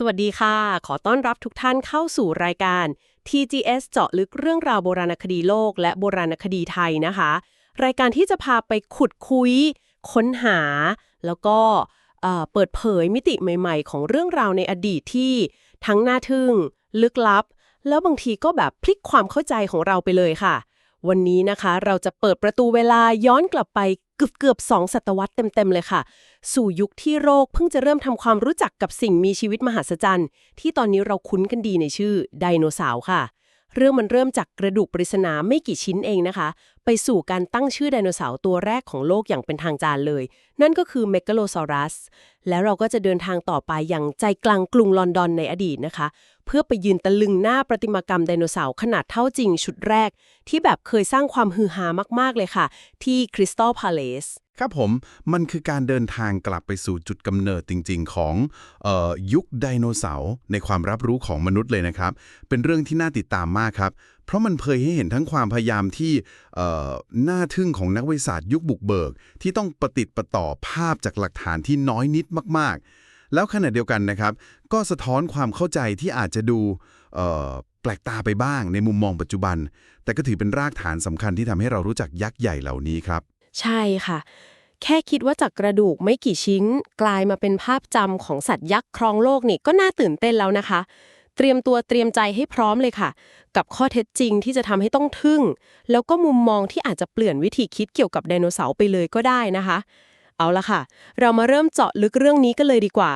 สวัสดีค่ะ ขอต้อนรับทุกท่านเข้าสู่รายการ TGS เจาะลึกเรื่องราวโบราณคดีโลก และโบราณคดีไทยนะคะ รายการที่จะพาไปขุดคุย ค้นหา แล้วก็เปิดเผยมิติใหม่ ๆ ของเรื่องราวในอดีตที่ทั้งน่าทึ่ง ลึกลับ แล้วบางทีก็แบบพลิกความเข้าใจของเราไปเลยค่ะ วันนี้นะคะเราจะเปิดประตูเวลาย้อนกลับไปเกือบเกือบสองศตวรรษเต็มๆเลยค่ะ สู่ยุคที่โรคเพิ่งจะเริ่มทำความรู้จักกับสิ่งมีชีวิตมหัศจรรย์ ที่ตอนนี้เราคุ้นกันดีในชื่อไดโนเสาร์ค่ะ เรื่องมันเริ่มจากกระดูกปริศนาไม่กี่ชิ้นเองนะคะ ไปสู่การตั้งชื่อไดโนเสาร์ตัวแรกของโลกอย่างเป็นทางการเลย นั่นก็คือเมก a โลซอรัส แล้วเราก็จะเดินทางต่อไปอย่างใจกลางกรุงลอนดอนในอดีตนะคะ เพื่อไปยืนตะลึงหน้าประติมากรรมไดโนเสาร์ขนาดเท่าจริงชุดแรก ที่แบบเคยสร้างความฮือฮามาก ๆ เลยค่ะ ที่คริสตัลพาเลสครับผม มันคือการเดินทางกลับไปสู่จุดกำเนิดจริง ๆ ของออยุคไดโนเสาร์ในความรับรู้ของมนุษย์เลยนะครับ เป็นเรื่องที่น่าติดตามมากครับ เพราะมันเผยให้เห็นทั้งความพยายามที่น่าทึ่งของนักวิทยาศาสตร์ยุคบุกเบิก ที่ต้องประติดประต่อภาพจากหลักฐานที่น้อยนิดมาก ๆ แล้วขณะเดียวกันนะครับ ก็สะท้อนความเข้าใจที่อาจจะดูแปลกตาไปบ้างในมุมมองปัจจุบัน แต่ก็ถือเป็นรากฐานสำคัญที่ทำให้เรารู้จักยักษ์ใหญ่เหล่านี้ครับ ใช่ค่ะ แค่คิดว่าจากกระดูกไม่กี่ชิ้น กลายมาเป็นภาพจำของสัตว์ยักษ์ครองโลกนี่ก็น่าตื่นเต้นแล้วนะคะ เตรียมตัวเตรียมใจให้พร้อมเลยค่ะ กับข้อเท็จจริงที่จะทำให้ต้องทึ่ง แล้วก็มุมมองที่อาจจะเปลี่ยนวิธีคิดเกี่ยวกับไดโนเสาร์ไปเลยก็ได้นะคะ เอาละค่ะ เรามาเริ่มเจาะลึกเรื่องนี้กันเลยดีกว่า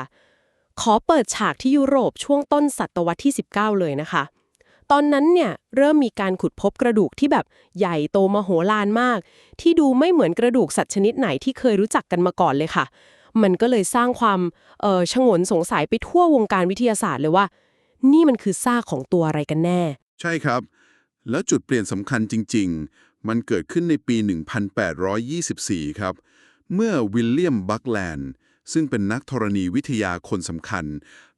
ขอเปิดฉากที่ยุโรปช่วงต้นศตวรรษที่ 19 เลยนะคะ ตอนนั้นเนี่ยเริ่มมีการขุดพบกระดูกที่แบบใหญ่โตมโหฬารมาก ที่ดูไม่เหมือนกระดูกสัตว์ชนิดไหนที่เคยรู้จักกันมาก่อนเลยค่ะ มันก็เลยสร้างความเออชงนสงสัยไปทั่ววงการวิทยาศาสตร์เลยว่า นี่มันคือซากของตัวอะไรกันแน่ ใช่ครับ แล้วจุดเปลี่ยนสำคัญจริง ๆ มันเกิดขึ้นในปี 1824 ครับ เมื่อวิลเลียมบัคแลนด์ ซึ่งเป็นนักธรณีวิทยาคนสำคัญ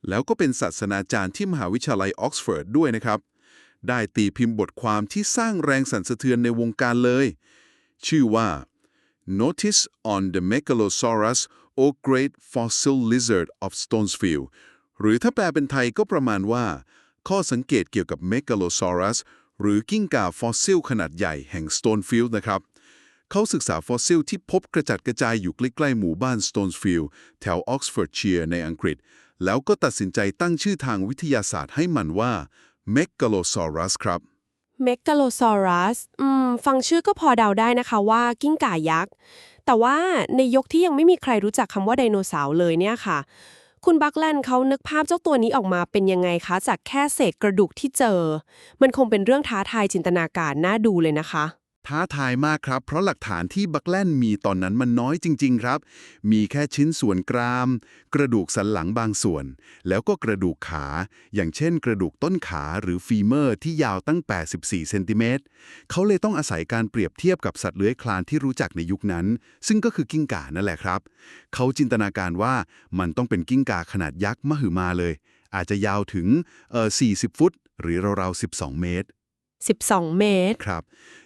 แล้วก็เป็นศาสนาจารย์ที่มหาวิทยาลัยออกซฟอร์ดด้วยนะครับ ได้ตีพิมพ์บทความที่สร้างแรงสั่นสะเทือนในวงการเลย ชื่อว่า Notice on the Megalosaurus or Great Fossil Lizard of Stonesfield หรือถ้าแปลเป็นไทยก็ประมาณว่า ข้อสังเกตเกี่ยวกับ Megalosaurus หรือกิ้งก่าฟอสซิลขนาดใหญ่แห่ง Stonefield นะครับ เขาศึกษาฟอสซิลที่พบกระจัดกระจายอยู่ใกล้ๆหมู่บ้าน Stonesfield แถวออกซฟอร์ดเชียร์ในอังกฤษ แล้วก็ตัดสินใจตั้งชื่อทางวิทยาศาสตร์ให้มันว่า Megalosaurus ครับเมก a โลซอรัสอืมฟังชื่อก็พอเดาได้นะคะว่ากิ้งก่ายักษ์ แต่ว่าในยกที่ยังไม่มีใครรู้จักคำว่าไดโนเสาร์เลยเนี่ยค่ะ คุณบัคแลนด์เขานึกภาพเจ้าตัวนี้ออกมาเป็นยังไงคะ จากแค่เศษกระดูกที่เจอ มันคงเป็นเรื่องท้าทายจินตนาการน่าดูเลยนะคะ ท้าทายมากครับ เพราะหลักฐานที่บักแลนมีตอนนั้นมันน้อยจริง ๆ ครับ มีแค่ชิ้นส่วนกราม กระดูกสันหลังบางส่วน แล้วก็กระดูกขา อย่างเช่น กระดูกต้นขาหรือฟีเมอร์ที่ยาวตั้ง 84 เซนติเมตรเขาเลยต้องอาศัยการเปรียบเทียบกับสัตว์เลื้อยคลานที่รู้จักในยุคนั้น ซึ่งก็คือกิ้งก่านั่นแหละครับ เขาจินตนาการว่ามันต้องเป็นกิ้งก่าขนาดยักษ์มหึมาเลย อาจจะยาวถึงเอ่อ40 ฟุต หรือราวๆ 12 เมตร 12 เมตร ครับ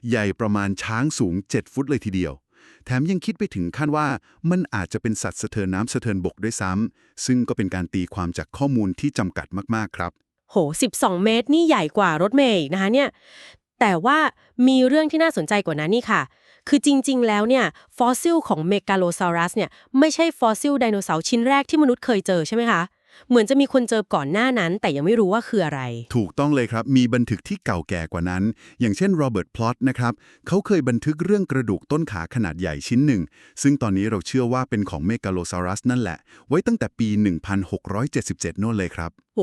ใหญ่ประมาณช้างสูง 7 ฟุตเลยทีเดียว แถมยังคิดไปถึงขั้นว่ามันอาจจะเป็นสัตว์สะเทินน้ำสะเทินบกด้วยซ้ำซึ่งก็เป็นการตีความจากข้อมูลที่จำกัดมากๆครับ โห 12 เมตรนี่ใหญ่กว่ารถเมย์อีกนะคะเนี่ย แต่ว่ามีเรื่องที่น่าสนใจกว่านั้นนี่ค่ะ คือจริง ๆ แล้วเนี่ย ฟอสซิลของเมกาโลซอรัสเนี่ยไม่ใช่ฟอสซิลไดโนเสาร์ชิ้นแรกที่มนุษย์เคยเจอใช่ไหมคะ เหมือนจะมีคนเจอก่อนหน้านั้น แต่ยังไม่รู้ว่าคืออะไร ถูกต้องเลยครับ มีบันทึกที่เก่าแก่กว่านั้น อย่างเช่นโรเบิร์ตพลอตนะครับ เขาเคยบันทึกเรื่องกระดูกต้นขาขนาดใหญ่ชิ้นหนึ่ง ซึ่งตอนนี้เราเชื่อว่าเป็นของเมกาโลซารัสนั่นแหละ ไว้ตั้งแต่ปี 1677 โน่นเลยครับโห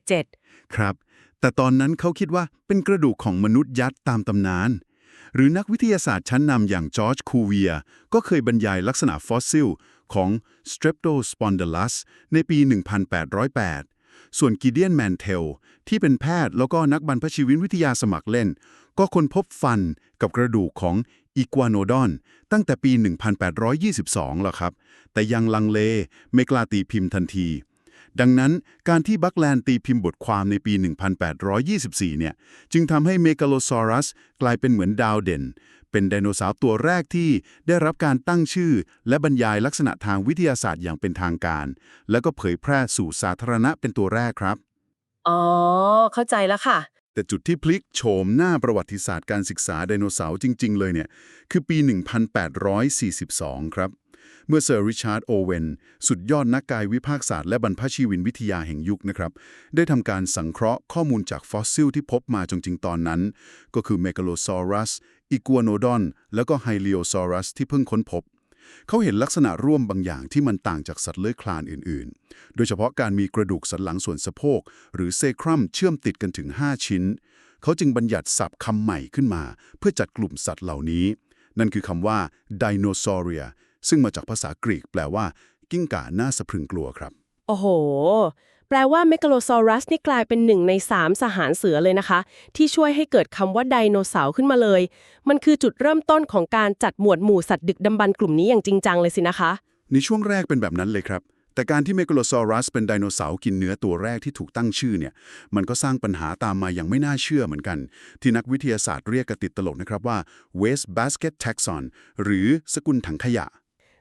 1677 ครับ แต่ตอนนั้นเขาคิดว่าเป็นกระดูกของมนุษย์ยัดตามตำนาน หรือนักวิทยาศาสตร์ชั้นนำอย่างจอร์จคูเวียก็เคยบรรยายลักษณะฟอสซิลของ Streptospondylus ในปี 1808 ส่วนกิเดียนแมนเทลที่เป็นแพทย์แล้วก็นักบรรพชีวินวิทยาสมัครเล่น ก็ค้นพบฟันกับกระดูกของอีกัวโนดอน ตั้งแต่ปี 1822แล้วครับ แต่ยังลังเลไม่กล้าตีพิมพ์ทันที ดังนั้นการที่บัคแลนด์ตีพิมพ์บทความในปี 1824 เนี่ย จึงทำให้เมกาโลซอรัสกลายเป็นเหมือนดาวเด่น เป็นไดโนเสาร์ตัวแรกที่ได้รับการตั้งชื่อ และบรรยายลักษณะทางวิทยาศาสตร์อย่างเป็นทางการ แล้วก็เผยแพร่สู่สาธารณะเป็นตัวแรกครับ อ๋อ เข้าใจแล้วค่ะ แต่จุดที่พลิกโฉมหน้าประวัติศาสตร์การศึกษาไดโนเสาร์จริง ๆ เลยเนี่ย คือปี 1842 ครับ เมื่อเซอร์ริชาร์ดโอเวนสุดยอดนักกายวิภาคศาสตร์และบรรพชีวินวิทยาแห่งยุคนะครับ ได้ทำการสังเคราะห์ข้อมูลจากฟอสซิลที่พบมาจริงๆตอนนั้น ก็คือเมก a โลซอรัสอีกัวโนดอน แล้วก็ไฮเลโอซอรัสที่เพิ่งค้นพบ เขาเห็นลักษณะร่วมบางอย่างที่มันต่างจากสัตว์เลื้อยคลานอื่นๆ โดยเฉพาะการมีกระดูกสันหลังส่วนสะโพก หรือเซครัมเชื่อมติดกันถึง 5 ชิ้น เขาจึงบัญญัติศัพท์คำใหม่ขึ้นมา เพื่อจัดกลุ่มสัตว์เหล่านี้ นั่นคือคำว่า Dinosauria ซึ่ งมาจากภาษากรีกแปลว่า กิ้งก่าหน้าสะพรึงกลัวครับ โอ้โห แปลว่าเมก a โลซอรัสนี่กลายเป็นหนึ่งในสามสหารเสือเลยนะคะ ที่ช่วยให้เกิดคำว่าไดโนเสาร์ขึ้นมาเลย มันคือจุดเริ่มต้นของการจัดหมวดหมู่สัตว์ดึกดำบรรพ์กลุ่มนี้อย่างจริงจังเลยสินะคะในช่วงแรกเป็นแบบนั้นเลยครับ แต่การที่เมก a โลซอรัสเป็นไดโนเสาร์กินเนื้อตัวแรกที่ถูกตั้งชื่อเนี่ย มันก็สร้างปัญหาตามมาอย่างไม่น่าเชื่อเหมือนกัน ที่นักวิทยาศาสตร์เรียกกระติดตลกนะครับว่า waste basket taxon หรือสกุลถังขยะ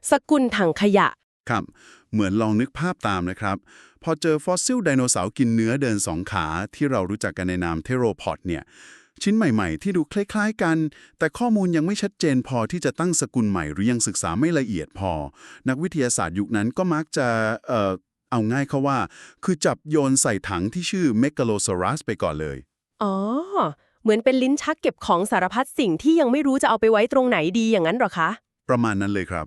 สกุลถังขยะ ครับ เหมือนลองนึกภาพตามนะครับ พอเจอฟอสซิลไดโนเสาร์กินเนื้อเดินสองขา ที่เรารู้จักกันในนามเทโรพอดเนี่ย ชิ้นใหม่ๆ ที่ดูคล้าย ๆ กัน แต่ข้อมูลยังไม่ชัดเจนพอที่จะตั้งสกุลใหม่หรือยังศึกษาไม่ละเอียดพอ นักวิทยาศาสตร์ยุคนั้นก็มักจะเอ่อเอาง่ายเขาว่า คือจับโยนใส่ถังที่ชื่อเมก a โลซ a รัสไปก่อนเลย อ๋อ เหมือนเป็นลิ้นชักเก็บของสารพัดสิ่งที่ยังไม่รู้จะเอาไปไว้ตรงไหนดีอย่างนั้นเหรอคะ ประมาณนั้นเลยครับ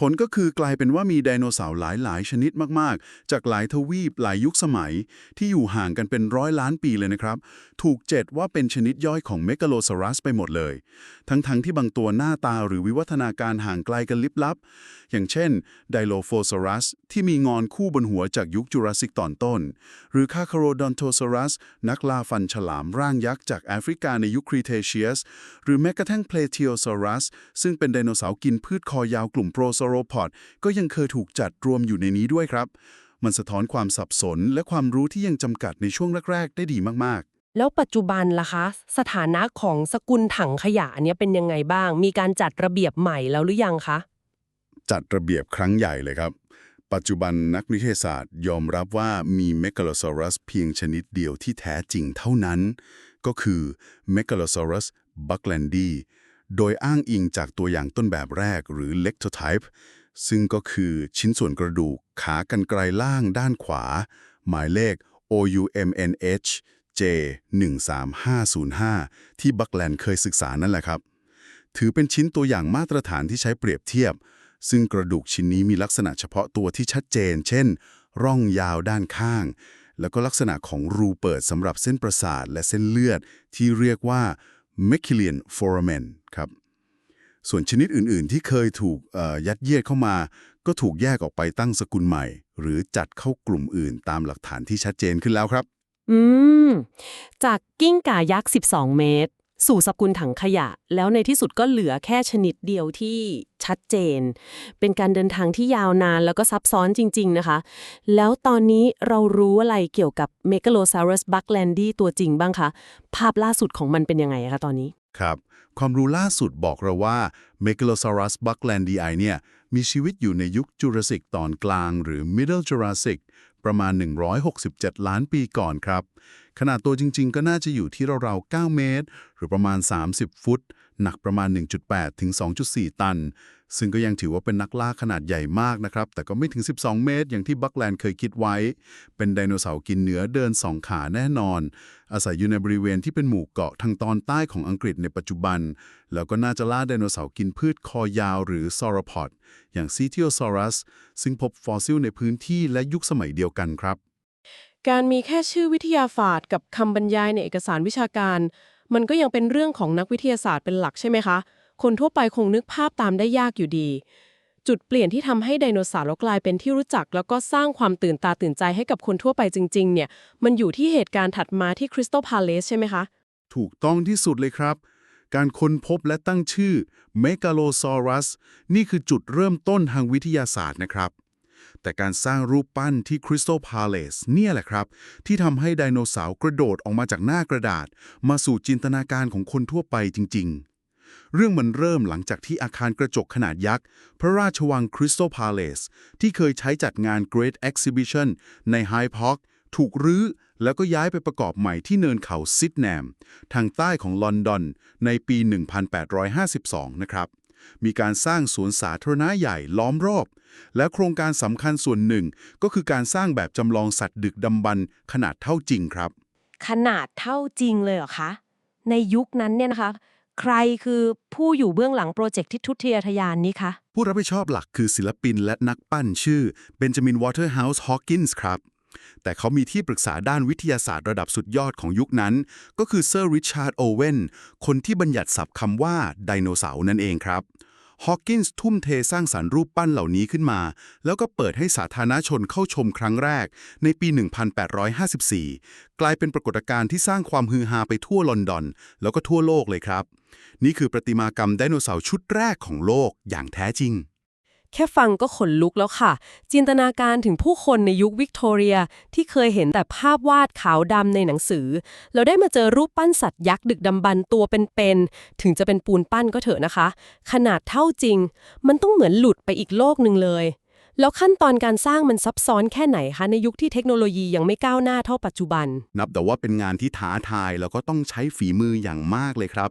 ผลก็คือกลายเป็นว่ามีไดโนเสาร์หลาย ๆ ชนิดมาก ๆ จากหลายทวีปหลายยุคสมัย ที่อยู่ห่างกันเป็นร้อยล้านปีเลยนะครับ ถูกเจ็ดว่าเป็นชนิดย่อยของเมก a โลซ a รัสไปหมดเลย ทั้งๆทที่บางตัวหน้าตาหรือวิวัฒนาการห่างไกลกันลิบลับ อย่างเช่นไดโลโฟซ a รัสที่มีงอนคู่บนหัวจากยุคจูราสสิกตอนต้น หรือคาคาโรดอนโทซ a รัสนักล่าฟันฉลามร่างยักษ์จากแอฟริกาในยุคครีเทเชียส หรือแม้กระทั่งเพลเทียซ a รัสซึ่งเป็นไดโนเสาร์กินพืชคอยาวกลุ่มโปรโซโรพอดก็ยังเคยถูกจัดรวมอยู่ในนี้ด้วยครับ มันสะท้อนความสับสนและความรู้ที่ยังจำกัดในช่วงแรก ๆ ได้ดีมากแล้วปัจจุบันล่ะคะ สถานะของสกุลถังขยะอันเนี้ยเป็นยังไงบ้าง มีการจัดระเบียบใหม่แล้วหรือยังคะๆจัดระเบียบครั้งใหญ่เลยครับ ปัจจุบันนักวิทยาศาสตร์ยอมรับว่ามีเมก a โลซ a รัสเพียงชนิดเดียวที่แท้จริงเท่านั้น ก็คือเมก a โลซ a รัสบัคแลนดี โดยอ้างอิงจากตัวอย่างต้นแบบแรกหรือ lectotype ซึ่งก็คือชิ้นส่วนกระดูกขากรรไกรล่างด้านขวา หมายเลข OUMNH J 13505 ที่บัคแลนเคยศึกษานั่นแหละครับ ถือเป็นชิ้นตัวอย่างมาตรฐานที่ใช้เปรียบเทียบ ซึ่งกระดูกชิ้นนี้มีลักษณะเฉพาะตัวที่ชัดเจน เช่น ร่องยาวด้านข้าง แล้วก็ลักษณะของรูเปิดสำหรับเส้นประสาทและเส้นเลือดที่เรียกว่า m e c h i l i a n foramen ครับ ส่วนชนิดอื่นๆ ที่เคยถูกยัดเยียดเข้ามา ก็ถูกแยกออกไปตั้งสกุลใหม่ หรือจัดเข้ากลุ่มอื่นตามหลักฐานที่ชัดเจนขึ้นแล้วครับ อืม จากกิ้งก่ายักษ์ 12 เมตร สู่สกุลถังขยะ แล้วในที่สุดก็เหลือแค่ชนิดเดียวที่ชัดเจน เป็นการเดินทางที่ยาวนานแล้วก็ซับซ้อนจริง ๆ นะคะ แล้วตอนนี้เรารู้อะไรเกี่ยวกับ Megalosaurus bucklandi ตัวจริงบ้างคะ ภาพล่าสุดของมันเป็นยังไงคะตอนนี้ ครับ ความรู้ล่าสุดบอกเราว่า Megalosaurus bucklandii เนี่ยมีชีวิตอยู่ในยุคจูราสสิกตอนกลางหรือ Middle Jurassic ประมาณ 167 ล้านปีก่อนครับ ขนาดตัวจริงๆ ก็น่าจะอยู่ที่ราวๆ 9 เมตร หรือประมาณ 30 ฟุต หนักประมาณ 1.8 ถึง 2.4 ตัน ซึ่งก็ยังถือว่าเป็นนักล่าขนาดใหญ่มากนะครับ แต่ก็ไม่ถึง 12 เมตร อย่างที่บัคแลนด์เคยคิดไว้ เป็นไดโนเสาร์กินเนื้อเดินสองขาแน่นอน อาศัยอยู่ในบริเวณที่เป็นหมู่เกาะทางตอนใต้ของอังกฤษในปัจจุบัน แล้วก็น่าจะล่าไดโนเสาร์กินพืชคอยาวหรือซอรพอดอย่างซีเทียซอรัสซึ่งพบฟอสซิลในพื้นที่และยุคสมัยเดียวกันครับ การมีแค่ชื่อวิทยาศาสตร์กับคำบรรยายในเอกสารวิชาการ มันก็ยังเป็นเรื่องของนักวิทยาศาสตร์เป็นหลักใช่ไหมคะ คนทั่วไปคงนึกภาพตามได้ยากอยู่ดี จุดเปลี่ยนที่ทำให้ไดโนเสาร์กลายเป็นที่รู้จัก แล้วก็สร้างความตื่นตาตื่นใจให้กับคนทั่วไปจริงๆ เนี่ย มันอยู่ที่เหตุการณ์ถัดมาที่คริสตัลพาเลสใช่ไหมคะ ถูกต้องที่สุดเลยครับ การค้นพบและตั้งชื่อ Megalosaurus นี่คือจุดเริ่มต้นทางวิทยาศาสตร์นะครับ แต่การสร้างรูปปั้นที่ Crystal Palace เนี่ยแหละครับ ที่ทำให้ไดโนเสาร์กระโดดออกมาจากหน้ากระดาษ มาสู่จินตนาการของคนทั่วไปจริง ๆ เรื่องมันเริ่มหลังจากที่อาคารกระจกขนาดยักษ์ พระราชวังคริสตัลพาเลสที่เคยใช้จัดงาน Great Exhibition ในไฮพาร์คถูกรื้อแล้วก็ย้ายไปประกอบใหม่ที่เนินเขาซิดแนม ทางใต้ของลอนดอนในปี 1852 นะครับ มีการสร้างสวนสาธารณะใหญ่ล้อมรอบ และโครงการสำคัญส่วนหนึ่ง ก็คือการสร้างแบบจำลองสัตว์ดึกดำบรรพ์ขนาดเท่าจริงครับ ขนาดเท่าจริงเลยเหรอคะ ในยุคนั้นเนี่ยนะคะ ใครคือผู้อยู่เบื้องหลังโปรเจกต์ที่ทุตยาทยานนี้คะ ผู้รับผิดชอบหลักคือศิลปินและนักปั้นชื่อเบนจามินวอเตอร์เฮาส์ฮอว์กินส์ครับ แต่เขามีที่ปรึกษาด้านวิทยาศาสตร์ระดับสุดยอดของยุคนั้น ก็คือเซอร์ริชาร์ดโอเวนคนที่บัญญัติศัพท์คำว่าไดโนเสาร์นั่นเองครับฮอว์กินส์ทุ่มเทสร้างสรรค์รูปปั้นเหล่านี้ขึ้นมา แล้วก็เปิดให้สาธารณชนเข้าชมครั้งแรก ในปี 1854 กลายเป็นปรากฏการณ์ที่สร้างความฮือฮาไปทั่วลอนดอน แล้วก็ทั่วโลกเลยครับ นี่คือประติมากรรมไดโนเสาร์ชุดแรกของโลกอย่างแท้จริง แค่ฟังก็ขนลุกแล้วค่ะ จินตนาการถึงผู้คนในยุควิกตอเรีย ที่เคยเห็นแต่ภาพวาดขาวดำในหนังสือแล้วได้มาเจอรูปปั้นสัตว์ยักษ์ดึกดำบรรพ์ตัวเป็นๆ ถึงจะเป็นปูนปั้นก็เถอะนะคะ ขนาดเท่าจริง มันต้องเหมือนหลุดไปอีกโลกหนึ่งเลย แล้วขั้นตอนการสร้างมันซับซ้อนแค่ไหนคะ ในยุคที่เทคโนโลยียังไม่ก้าวหน้าเท่าปัจจุบัน นับแต่ว่าเป็นงานที่ท้าทายแล้วก็ต้องใช้ฝีมืออย่างมากเลยครับ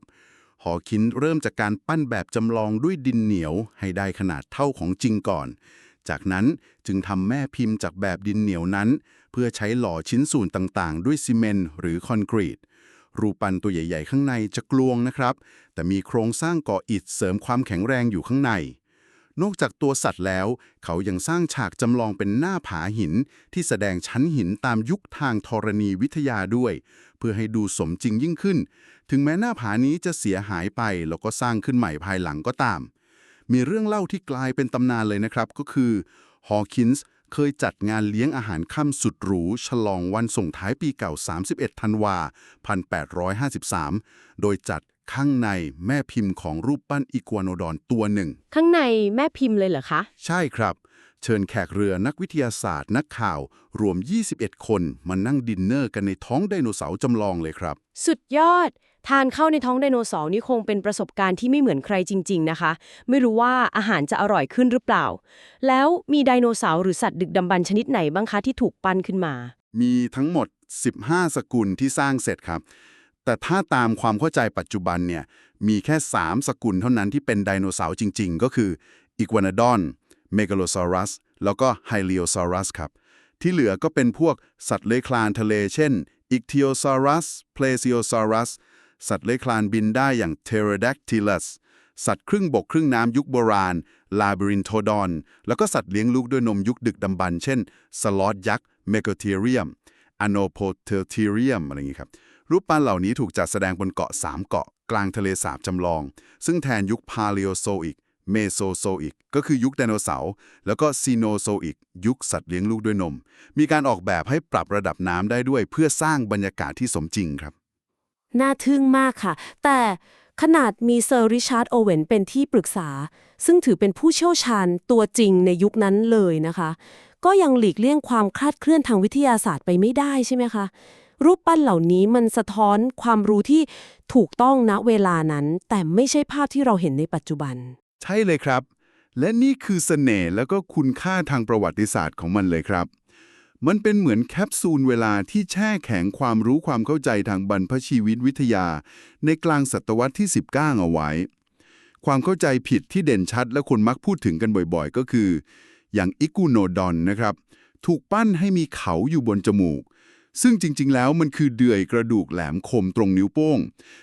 หอคินเริ่มจากการปั้นแบบจำลองด้วยดินเหนียวให้ได้ขนาดเท่าของจริงก่อน จากนั้นจึงทำแม่พิมพ์จากแบบดินเหนียวนั้น เพื่อใช้หล่อชิ้นส่วนต่างๆ ด้วยซีเมนต์หรือคอนกรีต รูปปั้นตัวใหญ่ ๆ ข้างในจะกลวงนะครับ แต่มีโครงสร้างก่ออิฐเสริมความแข็งแรงอยู่ข้างใน นอกจากตัวสัตว์แล้ว เขายังสร้างฉากจำลองเป็นหน้าผาหิน ที่แสดงชั้นหินตามยุคทางธรณีวิทยาด้วย เพื่อให้ดูสมจริงยิ่งขึ้น ถึงแม้หน้าผานี้จะเสียหายไปแล้วก็สร้างขึ้นใหม่ภายหลังก็ตาม มีเรื่องเล่าที่กลายเป็นตำนานเลยนะครับก็คือฮอว์คินส์ เคยจัดงานเลี้ยงอาหารค่ำสุดหรู ฉลองวันส่งท้ายปีเก่า 31 ธันวา 1853 โดยจัดข้างในแม่พิมพ์ของรูปปั้นอีกัวโนดอนตัวหนึ่ง ข้างในแม่พิมพ์เลยเหรอคะ ใช่ครับ เชิญแขกเรือนักวิทยาศาสตร์ นักข่าว รวม 21 คน มานั่งดินเนอร์กันในท้องไดโนเสาร์จำลองเลยครับ สุดยอด ทานเข้าในท้องไดโนเสาร์นี่คงเป็นประสบการณ์ที่ไม่เหมือนใครจริง ๆ นะคะ ไม่รู้ว่าอาหารจะอร่อยขึ้นหรือเปล่า แล้วมีไดโนเสาร์หรือสัตว์ดึกดำบรรพ์ชนิดไหนบ้างคะที่ถูกปั้นขึ้นมา มีทั้งหมด 15 สกุลที่สร้างเสร็จครับ แต่ถ้าตามความเข้าใจปัจจุบันเนี่ย มีแค่ 3 สกุลเท่านั้นที่เป็นไดโนเสาร์จริง ๆ ก็คืออีกัวนาดอนเมกาโลซอรัสแล้วก็ไฮเลโอซอรัสครับ ที่เหลือก็เป็นพวกสัตว์เลื้อยคลานทะเล เช่นอิก t ิโอซอรัสเพลซิโอซอรัส สัตว์เลื้อยคลานบินได้อย่างเทเรดักทิลัสสัตว์ครึ่งบกครึ่งน้ำยุคโบราณ ลาบรินโทดอน แล้วก็สัตว์เลี้ยงลูกด้วยนมยุคดึกดำบรรเช่น สลอตยักษ์ เมโกเทเรียมอโนโพเทเทเรียมอะไรอย่างนี้ครับ รูปปั้นเหล่านี้ถูกจัดแสดงบนเกาะ 3 เกาะกลางทะเลสาบจำลอง ซึ่งแทนยุคพาเลโอโซอิก เมโซโซอิก ก็คือยุคไดโนเสาร์ แล้วก็ซีโนโซอิก ยุคสัตว์เลี้ยงลูกด้วยนม มีการออกแบบให้ปรับระดับน้ำได้ด้วยเพื่อสร้างบรรยากาศที่สมจริงครับ น่าทึ่งมากค่ะ แต่ขนาดมีเซอร์ริชาร์ดโอเวนเป็นที่ปรึกษา ซึ่งถือเป็นผู้เชี่ยวชาญตัวจริงในยุคนั้นเลยนะคะ ก็ยังหลีกเลี่ยงความคลาดเคลื่อนทางวิทยาศาสตร์ไปไม่ได้ใช่ไหมคะ รูปปั้นเหล่านี้มันสะท้อนความรู้ที่ถูกต้องณเวลานั้น แต่ไม่ใช่ภาพที่เราเห็นในปัจจุบัน ใช่เลยครับ และนี่คือเสน่ห์แล้วก็คุณค่าทางประวัติศาสตร์ของมันเลยครับ มันเป็นเหมือนแคปซูลเวลาที่แช่แข็งความรู้ความเข้าใจทางบรรพชีวิตวิทยา ในกลางศตวรรษที่ 19 เอาไว้ ความเข้าใจผิดที่เด่นชัดและคนมักพูดถึงกันบ่อยๆ ก็คือ อย่างอิกูโนดอนนะครับ ถูกปั้นให้มีเขาอยู่บนจมูก ซึ่งจริงๆ แล้วมันคือเดือยกระดูกแหลมคมตรงนิ้วโป้ง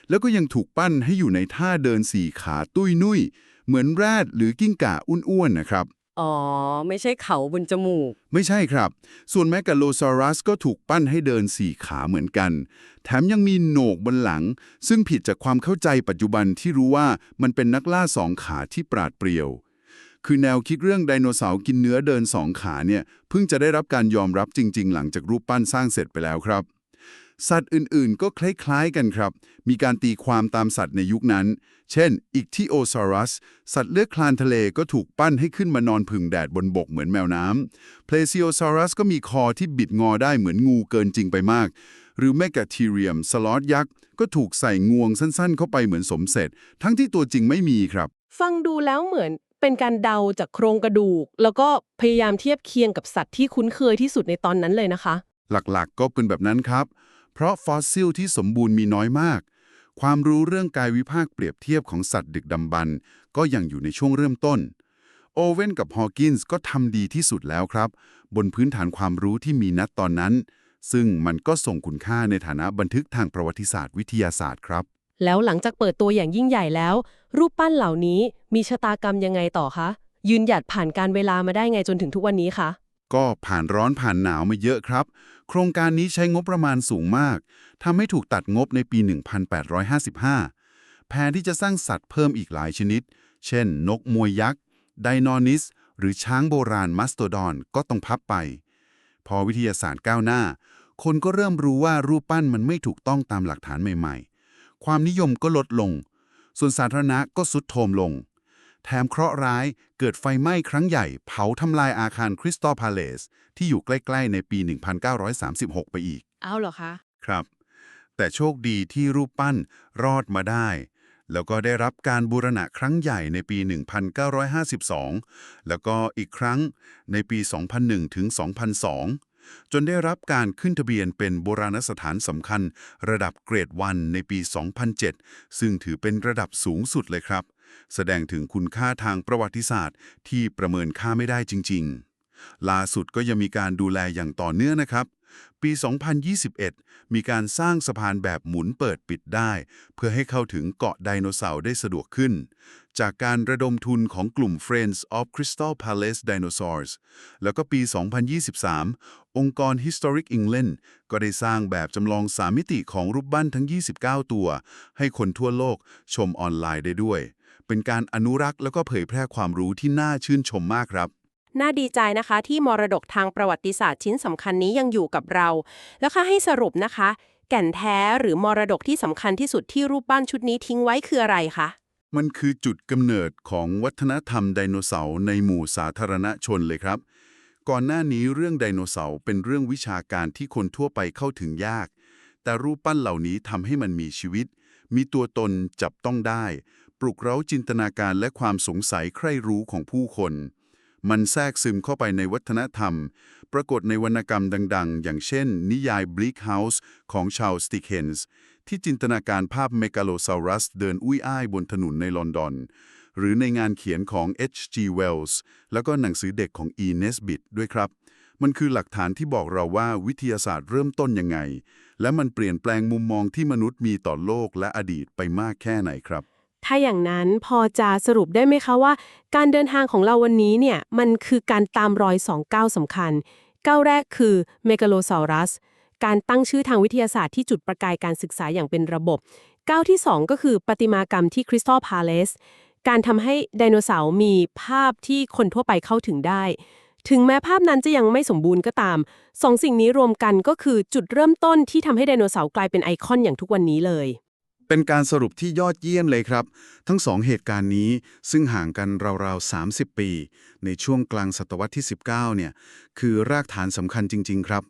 แล้วก็ยังถูกปั้นให้อยู่ในท่าเดินสี่ขาตุ้ยนุ้ยเหมือนแรดหรือกิ้งก่าอ้วนๆนะครับ อ๋อ ไม่ใช่เขาบนจมูก ไม่ใช่ครับ ส่วนแมกกาโลซอรัสก็ถูกปั้นให้เดินสี่ขาเหมือนกัน แถมยังมีโหนกบนหลัง ซึ่งผิดจากความเข้าใจปัจจุบันที่รู้ว่ามันเป็นนักล่าสองขาที่ปราดเปรียว คือแนวคิดเรื่องไดโนเสาร์กินเนื้อเดินสองขาเนี่ยเพิ่งจะได้รับการยอมรับจริง ๆ หลังจากรูปปั้นสร้างเสร็จไปแล้วครับ สัตว์อื่นๆ ก็คล้ายๆกันครับ มีการตีความตามสัตว์ในยุคนั้น เช่นอิกทิโอซอรัส สัตว์เลือกคลานทะเลก็ถูกปั้นให้ขึ้นมานอนผึ่งแดดบนบกเหมือนแมวน้ำเพลซิโอซอรัสก็มีคอที่บิดงอได้เหมือนงูเกินจริงไปมาก หรือแมก a ทีเรียม สลอตยักษ์ ก็ถูกใส่งวงสั้นๆ เข้าไปเหมือนสมเสร็จ ทั้งที่ตัวจริงไม่มีครับ ฟังดูแล้วเหมือนเป็นการเดาจากโครงกระดูก แล้วก็พยายามเทียบเคียงกับสัตว์ที่คุ้นเคยที่สุดในตอนนั้นเลยนะคะ หลักๆก็เป็นแบบนั้นครับ เพราะฟอสซิลที่สมบูรณ์มีน้อยมาก ความรู้เรื่องกายวิภาคเปรียบเทียบของสัตว์ดึกดำบรรพ์ก็ยังอยู่ในช่วงเริ่มต้น โอเว่นกับฮอว์กินส์ก็ทำดีที่สุดแล้วครับ บนพื้นฐานความรู้ที่มีนัดตอนนั้น ซึ่งมันก็ส่งคุณค่าในฐานะบันทึกทางประวัติศาสตร์วิทยาศาสตร์ครับ แล้วหลังจากเปิดตัวอย่างยิ่งใหญ่แล้ว รูปปั้นเหล่านี้มีชะตากรรมยังไงต่อคะยืนหยัดผ่านการเวลามาได้ไงจนถึงทุกวันนี้คะ ก็ผ่านร้อนผ่านหนาวมาเยอะครับ โครงการนี้ใช้งบประมาณสูงมากทำให้ถูกตัดงบในปี 1855 แผนที่จะสร้างสัตว์เพิ่มอีกหลายชนิด เช่น นกมวยยักษ์ ไดโนนิส หรือช้างโบราณมัสโตดอนก็ต้องพับไป พอวิทยาศาสตร์ก้าวหน้า คนก็เริ่มรู้ว่ารูปปั้นมันไม่ถูกต้องตามหลักฐานใหม่ๆ ความนิยมก็ลดลง ส่วนสาธารณะก็สุดโทรมลง แถมเคราะห์ร้ายเกิดไฟไหม้ครั้งใหญ่เผาทำลายอาคารคริสตัลพาเลสที่อยู่ใกล้ ๆ ในปี 1936 ไปอีก เอาเหรอคะ ครับ แต่โชคดีที่รูปปั้นรอดมาได้ แล้วก็ได้รับการบูรณะครั้งใหญ่ในปี 1952 แล้วก็อีกครั้งในปี 2001 ถึง 2002 จนได้รับการขึ้นทะเบียนเป็นโบราณสถานสำคัญ ระดับเกรดวันในปี 2007 ซึ่งถือเป็นระดับสูงสุดเลยครับ แสดงถึงคุณค่าทางประวัติศาสตร์ ที่ประเมินค่าไม่ได้จริง ๆ ล่าสุดก็ยังมีการดูแลอย่างต่อเนื่องนะครับ ปี 2021 มีการสร้างสะพานแบบหมุนเปิดปิดได้ เพื่อให้เข้าถึงเกาะไดโนเสาร์ได้สะดวกขึ้น จากการระดมทุนของกลุ่ม Friends of Crystal Palace Dinosaurs แล้วก็ปี 2023 องค์กร Historic England ก็ได้สร้างแบบจำลอง3มิติของรูปปั้นทั้ง 29 ตัว ให้คนทั่วโลกชมออนไลน์ได้ด้วย เป็นการอนุรักษ์แล้วก็เผยแพร่ความรู้ที่น่าชื่นชมมากครับ น่าดีใจนะคะที่มรดกทางประวัติศาสตร์ชิ้นสำคัญนี้ยังอยู่กับเรา แล้วค่ะให้สรุปนะคะ แก่นแท้หรือมรดกที่สำคัญที่สุดที่รูปปั้นชุดนี้ทิ้งไว้คืออะไรคะมันคือจุดกำเนิดของวัฒนธรรมไดโนเสาร์ในหมู่สาธารณชนเลยครับ ก่อนหน้านี้เรื่องไดโนเสาร์เป็นเรื่องวิชาการที่คนทั่วไปเข้าถึงยาก แต่รูปปั้นเหล่านี้ทำให้มันมีชีวิต มีตัวตนจับต้องได้ ปลุกเร้าจินตนาการและความสงสัยใคร่รู้ของผู้คน มันแทรกซึมเข้าไปในวัฒนธรรม ปรากฏในวรรณกรรมดัง ๆ อย่างเช่น นิยาย Bleak House ของชาลสติเคนส์ที่จินตนาการภาพเมกาโลซารัสเดินอุ้ยอ้ายบนถนนในลอนดอน หรือในงานเขียนของ H.G. Wells แล้วก็หนังสือเด็กของ E. Nesbit ด้วยครับมันคือหลักฐานที่บอกเราว่าวิทยาศาสตร์เริ่มต้นยังไง และมันเปลี่ยนแปลงมุมมองที่มนุษย์มีต่อโลกและอดีตไปมากแค่ไหนครับ ถ้าอย่างนั้นพอจะสรุปได้ไหมคะว่า การเดินทางของเราวันนี้เนี่ยมันคือการตามรอยสองก้าวสำคัญก้าวแรกคือเมกาโลซา u รัสการตั้งชื่อทางวิทยาศาสตร์ที่จุดประกายการศึกษาอย่างเป็นระบบก้าวที่ 2 ก็คือประติมากรรมที่คริสตัลพาเลสการทำให้ไดโนเสาร์มีภาพที่คนทั่วไปเข้าถึงได้ ถึงแม้ภาพนั้นจะยังไม่สมบูรณ์ก็ตามสองสิ่งนี้รวมกันก็คือจุดเริ่มต้นที่ทำให้ไดโนเสาร์กลายเป็นไอคอนอย่างทุกวันนี้เลย เป็นการสรุปที่ยอดเยี่ยมเลยครับ ทั้งสองเหตุการณ์นี้ซึ่งห่างกันราวๆ 30 ปี ในช่วงกลางศตวรรษที่ 19 เนี่ย คือรากฐานสำคัญจริง ๆ ครับ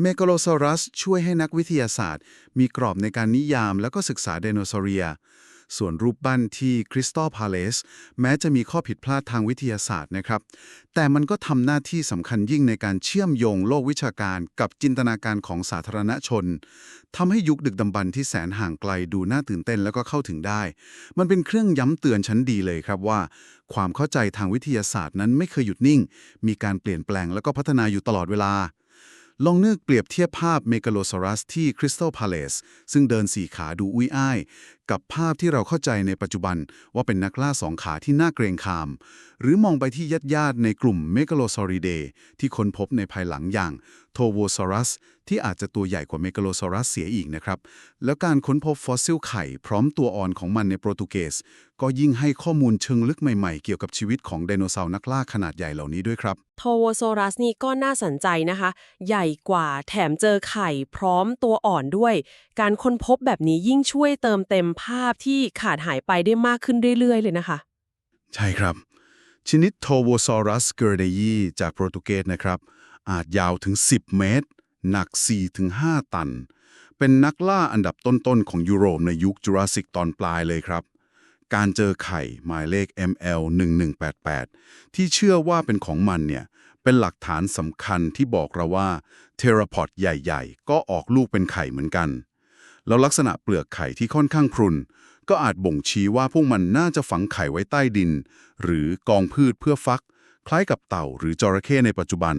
เมกโลซอรัสช่วยให้นักวิทยาศาสตร์ มีกรอบในการนิยามและก็ศึกษาไดโนเสาร์ ส่วนรูปปั้นที่คริสตัลพาเลสแม้จะมีข้อผิดพลาดทางวิทยาศาสตร์นะครับ แต่มันก็ทำหน้าที่สำคัญยิ่งในการเชื่อมโยงโลกวิชาการกับจินตนาการของสาธารณชนทำให้ยุคดึกดำบรรพ์ที่แสนห่างไกลดูน่าตื่นเต้นแล้วก็เข้าถึงได้ มันเป็นเครื่องย้ำเตือนชั้นดีเลยครับว่า ความเข้าใจทางวิทยาศาสตร์นั้นไม่เคยหยุดนิ่ง มีการเปลี่ยนแปลงแล้วก็พัฒนาอยู่ตลอดเวลาลองนึกเปรียบเทียบภาพเมก a โลซารัสที่คริสตัลพาเลสซึ่งเดินสี่ขาดูอุ้ยอ้ายกับภาพที่เราเข้าใจในปัจจุบันว่าเป็นนักล่าสองขาที่น่าเกรงขาม หรือมองไปที่ญาติญาติๆในกลุ่มเมก a โลซอริเดที่ค้นพบในภายหลังอย่างโทโวซอรัสที่อาจจะตัวใหญ่กว่าเมก a โลซอรัสเสียอีกนะครับ แล้วการค้นพบฟอสซิลไข่พร้อมตัวอ่อนของมันในโปรตุเกส ก็ยิ่งให้ข้อมูลเชิงลึกใหม่ๆ เกี่ยวกับชีวิตของไดโนเสาร์นักล่าขนาดใหญ่เหล่านี้ด้วยครับโทโวโซรัสนี่ก็น่าสนใจนะคะ ใหญ่กว่าแถมเจอไข่พร้อมตัวอ่อนด้วย การค้นพบแบบนี้ยิ่งช่วยเติมเต็มภาพที่ขาดหายไปได้มากขึ้นเรื่อย ๆ เลยนะคะ ใช่ครับ ชนิดโทโวซอรัสเกอร์เดยีจากโปรตุเกสนะครับ อาจยาวถึง 10 เมตร หนัก 4-5 ตัน เป็นนักล่าอันดับต้น ๆ ของยุโรปในยุคจูราสสิกตอนปลายเลยครับการเจอไข่หมายเลข ML 1188ที่เชื่อว่าเป็นของมันเนี่ย เป็นหลักฐานสำคัญที่บอกเราว่าเทราพอดใหญ่ ๆ ก็ออกลูกเป็นไข่เหมือนกัน แล้วลักษณะเปลือกไข่ที่ค่อนข้างพรุน ก็อาจบ่งชี้ว่าพวกมันน่าจะฝังไข่ไว้ใต้ดิน หรือกองพืชเพื่อฟัก คล้ายกับเต่าหรือจระเข้ในปัจจุบัน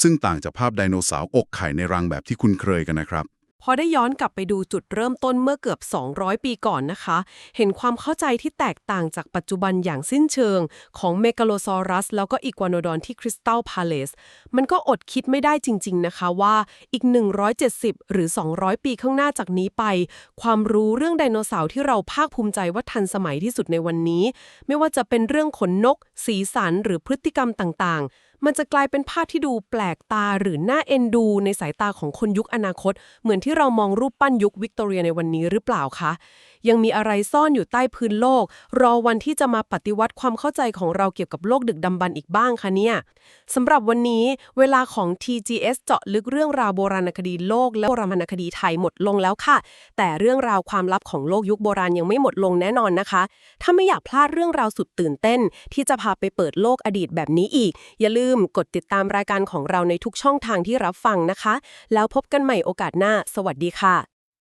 ซึ่งต่างจากภาพไดโนเสาร์อกไข่ในรังแบบที่คุณเคยกันนะครับ พอได้ย้อนกลับไปดูจุดเริ่มต้นเมื่อเกือบ 200 ปีก่อนนะคะ เห็นความเข้าใจที่แตกต่างจากปัจจุบันอย่างสิ้นเชิง ของเมกาโลซอรัส แล้วก็อีกัวโนดอนที่คริสตัลพาเลส มันก็อดคิดไม่ได้จริง ๆ นะคะว่าอีก 170 หรือ 200 ปีข้างหน้าจากนี้ไป ความรู้เรื่องไดโนเสาร์ที่เราภาคภูมิใจว่าทันสมัยที่สุดในวันนี้ ไม่ว่าจะเป็นเรื่องขนนก สีสัน หรือพฤติกรรมต่างๆ มันจะกลายเป็นภาพที่ดูแปลกตาหรือน่าเอ็นดู ในสายตาของคนยุคอนาคต เหมือนที่เรามองรูปปั้นยุควิกตอเรียในวันนี้หรือเปล่าคะยังมีอะไรซ่อนอยู่ใต้พื้นโลก รอวันที่จะมาปฏิวัติความเข้าใจของเราเกี่ยวกับโลกดึกดำบรรพ์อีกบ้างคะเนี่ยสำหรับวันนี้ เวลาของ TGS เจาะลึกเรื่องราวโบราณคดีโลกและโบราณคดีไทยหมดลงแล้วค่ะ แต่เรื่องราวความลับของโลกยุคโบราณยังไม่หมดลงแน่นอนนะคะ ถ้าไม่อยากพลาดเรื่องราวสุดตื่นเต้น ที่จะพาไปเปิดโลกอดีตแบบนี้อีก อย่าลืมกดติดตามรายการของเราในทุกช่องทางที่รับฟังนะคะ แล้วพบกันใหม่โอกาสหน้า สวัสดีค่ะ